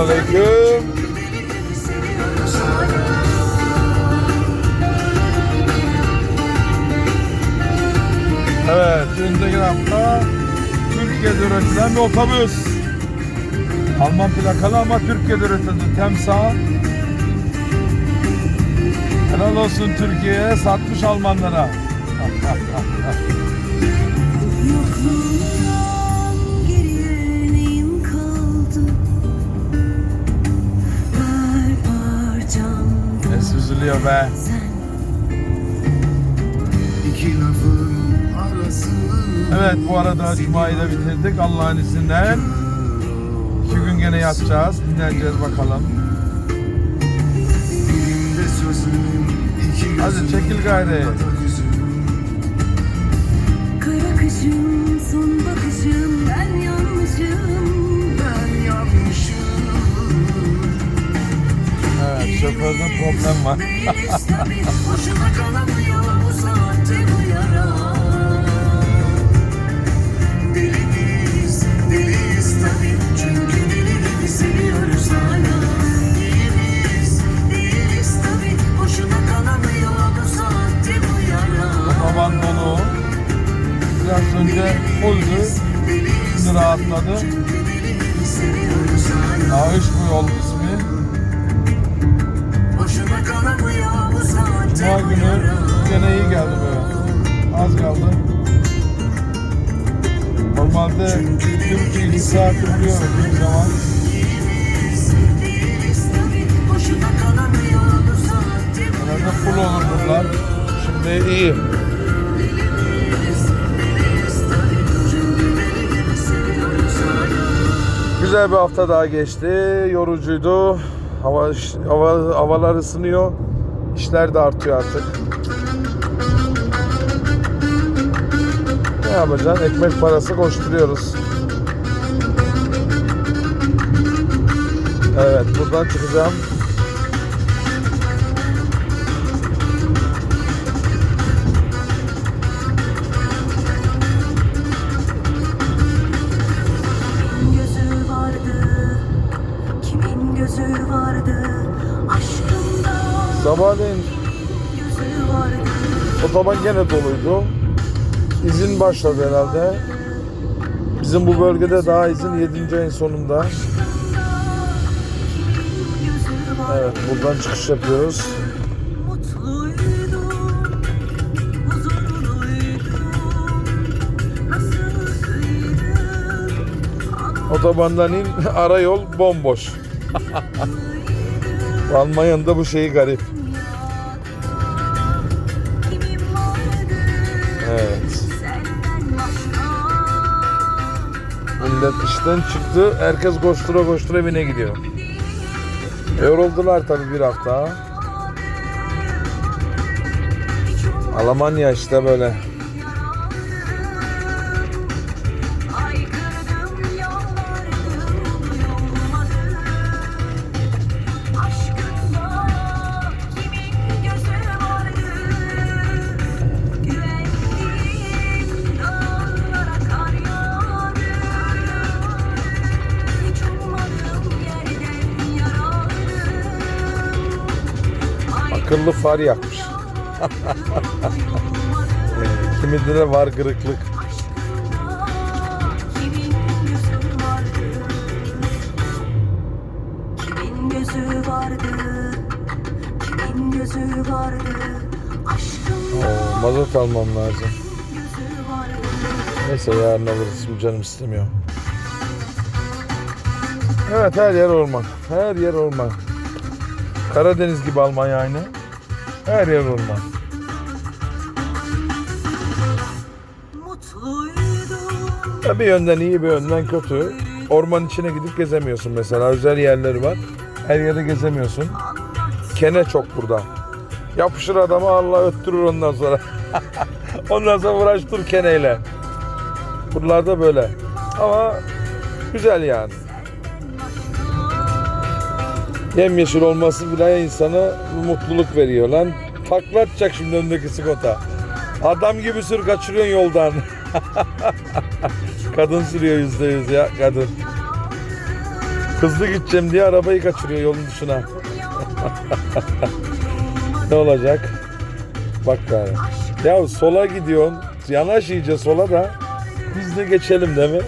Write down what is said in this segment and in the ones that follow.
aleyküm. Evet, hafta Türkiye'de üretilen bir otobüs. Alman plakalı ama Türkiye'de üretildi. Temsa. Helal olsun Türkiye'ye satmış Almanlara. üzülüyor be. Evet bu arada Cuma'yı da bitirdik Allah'ın izniyle. İki gün gene yatacağız. Dinleneceğiz bakalım. Hadi çekil gayri. Kara kışım şoförde problem var. Güzel bir hafta daha geçti. Yorucuydu. Hava, hava havalar ısınıyor. İşler de artıyor artık. Ne yapacaksın? Ekmek parası koşturuyoruz. Evet, buradan çıkacağım. Sabahleyin otoban gene doluydu. İzin başladı herhalde. Bizim bu bölgede daha izin 7. ayın sonunda. Evet, buradan çıkış yapıyoruz. Otobandan in, ara yol bomboş. Almanya'nın da bu şeyi garip. Millet işten çıktı, herkes koştura koştura evine gidiyor. Yoruldular tabii bir hafta. Almanya işte böyle. Akıllı far yakmış. Kimide de var Oo, mazot almam lazım. Neyse yarın alırız. Canım istemiyor. Evet her yer orman. Her yer orman. Karadeniz gibi Almanya aynı. Her yer orman. Ya bir yönden iyi bir yönden kötü. Orman içine gidip gezemiyorsun mesela. Özel yerleri var. Her yere gezemiyorsun. Kene çok burada. Yapışır adama Allah öttürür ondan sonra. ondan sonra uğraş dur keneyle. Buralarda böyle. Ama güzel yani. Yemyeşil olması bile insana mutluluk veriyor lan. Taklatacak şimdi öndeki skota. Adam gibi sür kaçırıyorsun yoldan. kadın sürüyor yüzde yüz ya kadın. Hızlı gideceğim diye arabayı kaçırıyor yolun dışına. ne olacak? Bak gari. Ya sola gidiyorsun. Yanaş iyice sola da biz de geçelim değil mi?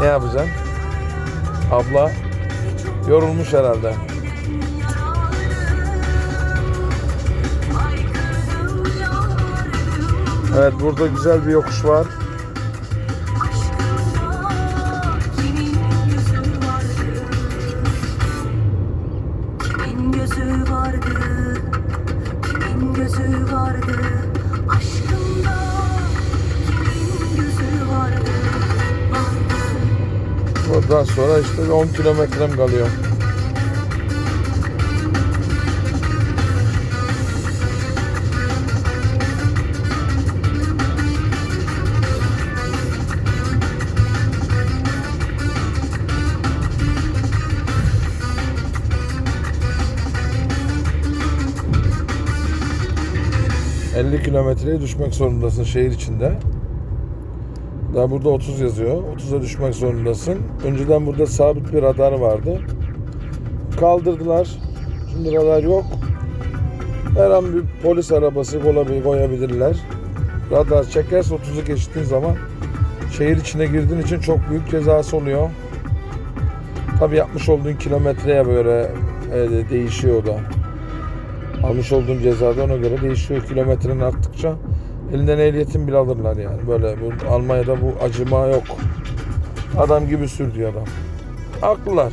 Ne yapacaksın? Abla yorulmuş herhalde. Evet burada güzel bir yokuş var. İşte bir 10 kilometrem kalıyor. ...50 kilometreye düşmek zorundasın şehir içinde. Daha burada 30 yazıyor. 30'a düşmek zorundasın. Önceden burada sabit bir radar vardı. Kaldırdılar. Şimdi radar yok. Her an bir polis arabası koyabil- koyabilirler. Radar çekerse 30'u geçtiğin zaman şehir içine girdiğin için çok büyük cezası oluyor. Tabi yapmış olduğun kilometreye böyle e, değişiyor da. Almış olduğun cezada ona göre değişiyor. Kilometrenin arttıkça elinden ehliyetin bile alırlar yani. Böyle bu, Almanya'da bu acıma yok. Adam gibi sür diyor adam. Haklılar.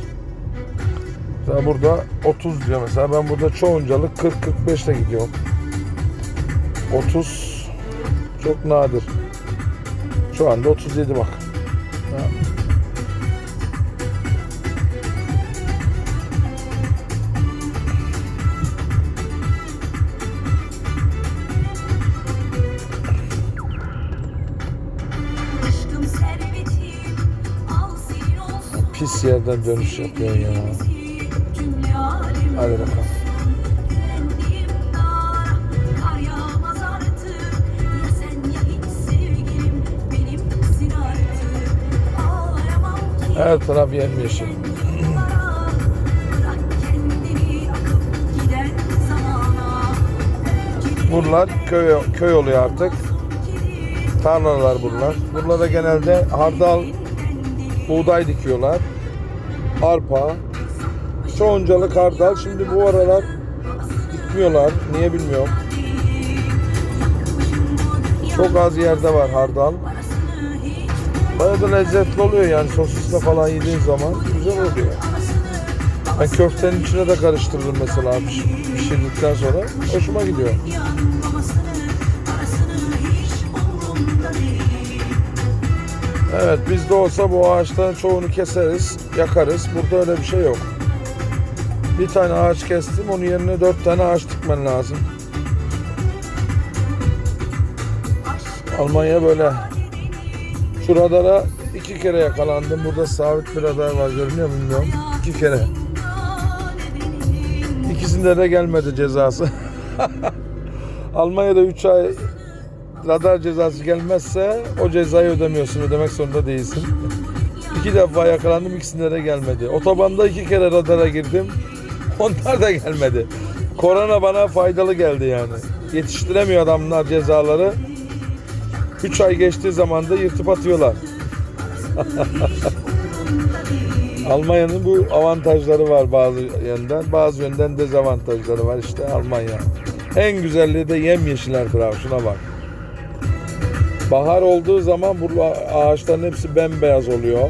Mesela burada 30 diyor mesela. Ben burada çoğuncalık 40-45 ile gidiyorum. 30 çok nadir. Şu anda 37 bak. Pis yerden dönüş yapıyorsun ya. Hadi bakalım. Her taraf yemyeşil. Buralar köy, köy oluyor artık. Tarlalar buralar. Buralara genelde hardal, buğday dikiyorlar. Arpa, çoğuncalık hardal. Şimdi bu aralar dikmiyorlar. Niye bilmiyorum. Çok az yerde var hardal. Bayağı da lezzetli oluyor yani sosisle falan yediğin zaman güzel oluyor. Ben köftenin içine de karıştırırım mesela piş- pişirdikten sonra. Hoşuma gidiyor. Evet bizde olsa bu ağaçların çoğunu keseriz, yakarız. Burada öyle bir şey yok. Bir tane ağaç kestim, onun yerine dört tane ağaç dikmen lazım. Almanya böyle. Şu radara iki kere yakalandım. Burada sabit bir radar var görünüyor mu bilmiyorum. İki kere. İkisinde de gelmedi cezası. Almanya'da 3 ay radar cezası gelmezse o cezayı ödemiyorsun. Ödemek zorunda değilsin. İki defa yakalandım ikisinde de gelmedi. Otobanda iki kere radara girdim. Onlar da gelmedi. Korona bana faydalı geldi yani. Yetiştiremiyor adamlar cezaları. 3 ay geçtiği zaman da yırtıp atıyorlar. Almanya'nın bu avantajları var bazı yönden, bazı yönden dezavantajları var işte Almanya. En güzelliği de yemyeşil her taraf. Şuna bak. Bahar olduğu zaman bu ağaçların hepsi bembeyaz oluyor.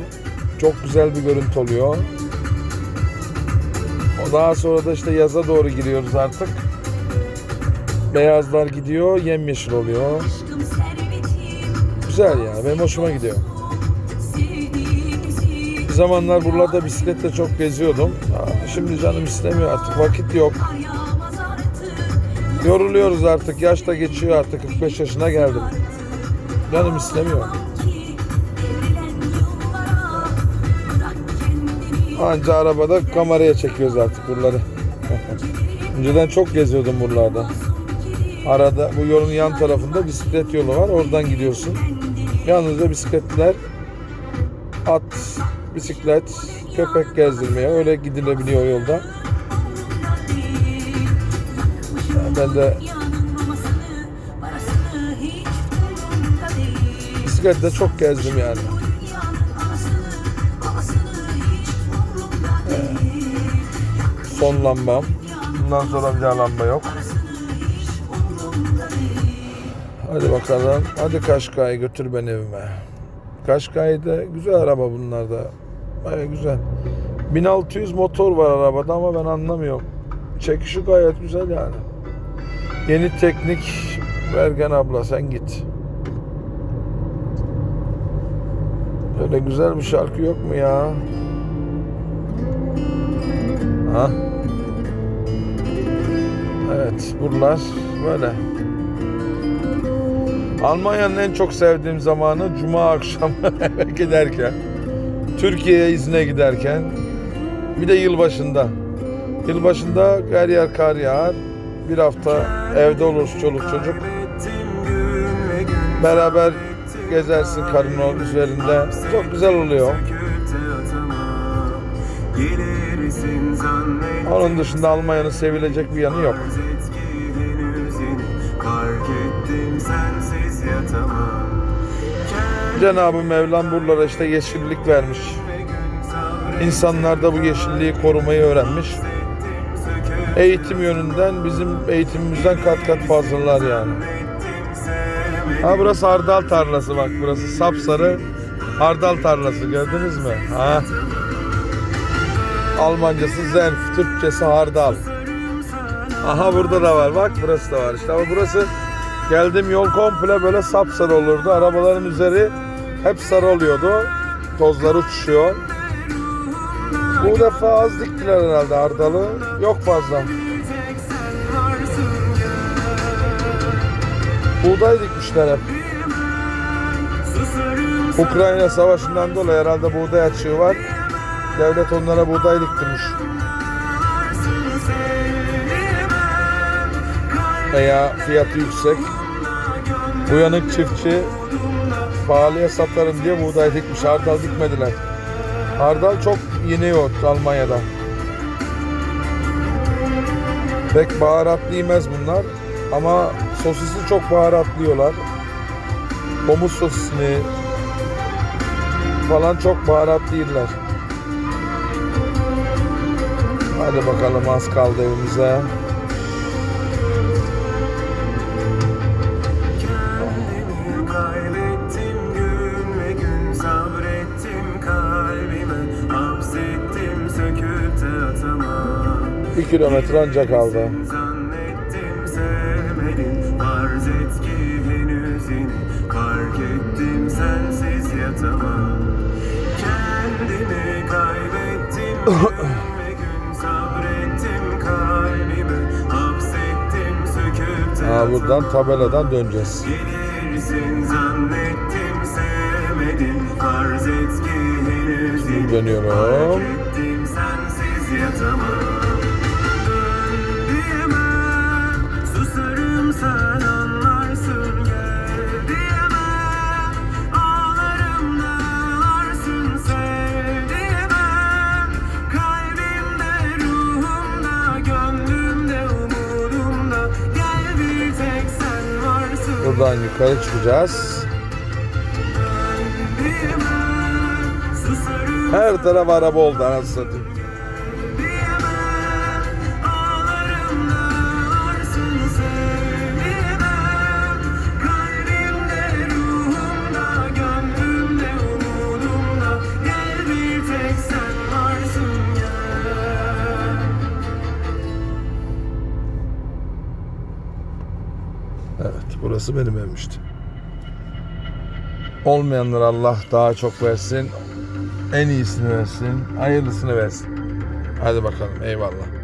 Çok güzel bir görüntü oluyor. Daha sonra da işte yaza doğru giriyoruz artık. Beyazlar gidiyor, yemyeşil oluyor. Güzel yani, benim hoşuma gidiyor. Bir zamanlar buralarda bisikletle çok geziyordum. Ya Şimdi canım istemiyor artık, vakit yok. Yoruluyoruz artık, yaş da geçiyor artık, 45 yaşına geldim. Canım istemiyor. Anca arabada kameraya çekiyoruz artık buraları. Önceden çok geziyordum buralarda. Arada bu yolun yan tarafında bisiklet yolu var. Oradan gidiyorsun. Yalnızca bisikletler At, bisiklet, köpek gezdirmeye öyle gidilebiliyor yolda. Ben de bisikletle çok gezdim yani. Son lambam. Bundan sonra bir daha lamba yok. Hadi bakalım. Hadi Kaşkay'ı götür beni evime. Kaşkay'da güzel araba bunlar da. Baya güzel. 1600 motor var arabada ama ben anlamıyorum. Çekişi gayet güzel yani. Yeni teknik Bergen abla sen git. Öyle güzel bir şarkı yok mu ya? Ha? Evet, buralar böyle. Almanya'nın en çok sevdiğim zamanı cuma akşamı eve giderken, Türkiye'ye izne giderken, bir de yılbaşında. Yılbaşında her yer kar yağar. Bir hafta evde oluruz çoluk çocuk. Beraber gezersin karın üzerinde. Çok güzel oluyor. Onun dışında Almanya'nın sevilecek bir yanı yok. Cenab-ı Mevlam buralara işte yeşillik vermiş. İnsanlar da bu yeşilliği korumayı öğrenmiş. Eğitim yönünden bizim eğitimimizden kat kat fazlalar yani. Ha burası hardal tarlası bak burası sapsarı hardal tarlası gördünüz mü? Ha. Almancası zenf, Türkçesi hardal. Aha burada da var bak burası da var işte ama burası geldiğim yol komple böyle sapsarı olurdu. Arabaların üzeri hep sarı oluyordu. Tozlar uçuşuyor. Bu defa az diktiler herhalde hardalı. Yok fazla. Buğday hep. Ukrayna savaşından dolayı herhalde buğday açığı var. Devlet onlara buğday diktirmiş. Veya fiyatı yüksek. Uyanık çiftçi pahalıya satarım diye buğday dikmiş. Hardal dikmediler. Hardal çok yeni yoğurt Almanya'da. Pek baharatlı yemez bunlar. Ama sosisi çok baharatlıyorlar. Domuz sosisini falan çok baharatlı yerler. Hadi bakalım az kaldı evimize. Bir kilometre ancak kaldı. Ha, buradan tabeladan döneceğiz. Gelirsin zannettim sevmedin Farz et ki henüz Dönüyorum. Fark ettim sensiz yatamam Buradan yukarı çıkacağız. Her taraf araba oldu anasını satayım. Burası benim evim işte. Olmayanlara Allah daha çok versin. En iyisini versin. Hayırlısını versin. Hadi bakalım eyvallah.